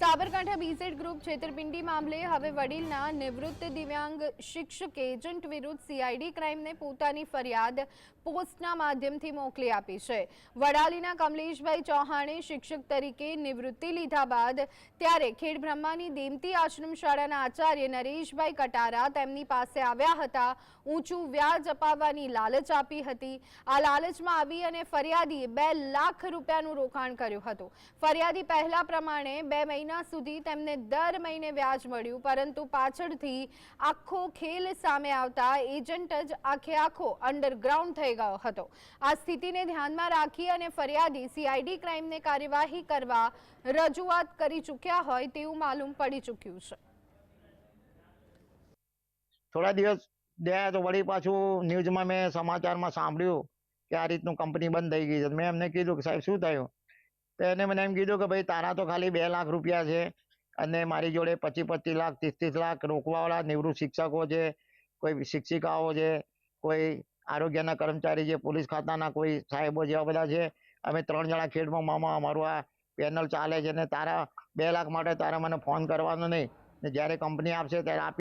Sabarkantha BZ group છેતરપિંડી મામલે હવે વડીલના નિવૃત્ત દિવ્યાંગ શિક્ષક એજન્ટ વિરુદ્ધ સીઆઈડી ક્રાઇમને પોતાની ફરિયાદ પોસ્ટના માધ્યમથી મોકલી આપી છે. વડાલીના કમલેશભાઈ ચૌહાણે શિક્ષક તરીકે નિવૃત્તિ લીધા બાદ ત્યારે ખેડ બ્રહ્માની દેમતી આશ્રમ શાળાના આચાર્ય નરેશભાઈ કટારા તેમની પાસે આવ્યા હતા. ઊંચું વ્યાજ અપાવવાની લાલચ આપી હતી. આ લાલચમાં આવી અને ફરિયાદીએ બે લાખ રૂપિયાનું રોકાણ કર્યું હતું. ફરિયાદી પહેલા પ્રમાણે બે મહિના સુધી તેમને દર મહિને વ્યાજ મળ્યું, પરંતુ પાછળથી આખો ખેલ સામે આવતા એજન્ટ જ આખે આખો અંડરગ્રાઉન્ડ થઈ ગયો હતો. આ સ્થિતિને ધ્યાનમાં રાખી અને ફરિયાદી સીઆઈડી ક્રાઇમને કાર્યવાહી કરવા રજૂઆત કરી ચૂક્યા હોય તેવું માલુમ પડી ચૂક્યું છે. થોડા દિવસ ગયા તો વળી પાછું ન્યૂઝમાં મેં સમાચારમાં સાંભળ્યું કે આ રીતનું કંપની બંધ થઈ ગઈ છે. મેં એમને કીધું કે સાહેબ શું થયું? એને મને એમ કીધું કે ભાઈ, તારા તો ખાલી બે લાખ રૂપિયા છે અને મારી જોડે પચીસ પચીસ લાખ, ત્રીસ ત્રીસ લાખ રોકવાવાળા નિવૃત્ત શિક્ષકો છે, કોઈ શિક્ષિકાઓ છે, કોઈ આરોગ્યના કર્મચારી છે, પોલીસ ખાતાના કોઈ સાહેબો જેવા બધા છે. અમે ત્રણ જણા ખેડમાં મામા, અમારું આ પેનલ ચાલે છે ને તારા બે લાખ માટે તારા મને ફોન કરવાનો નહીં. ને જ્યારે કંપની આપશે ત્યારે આપી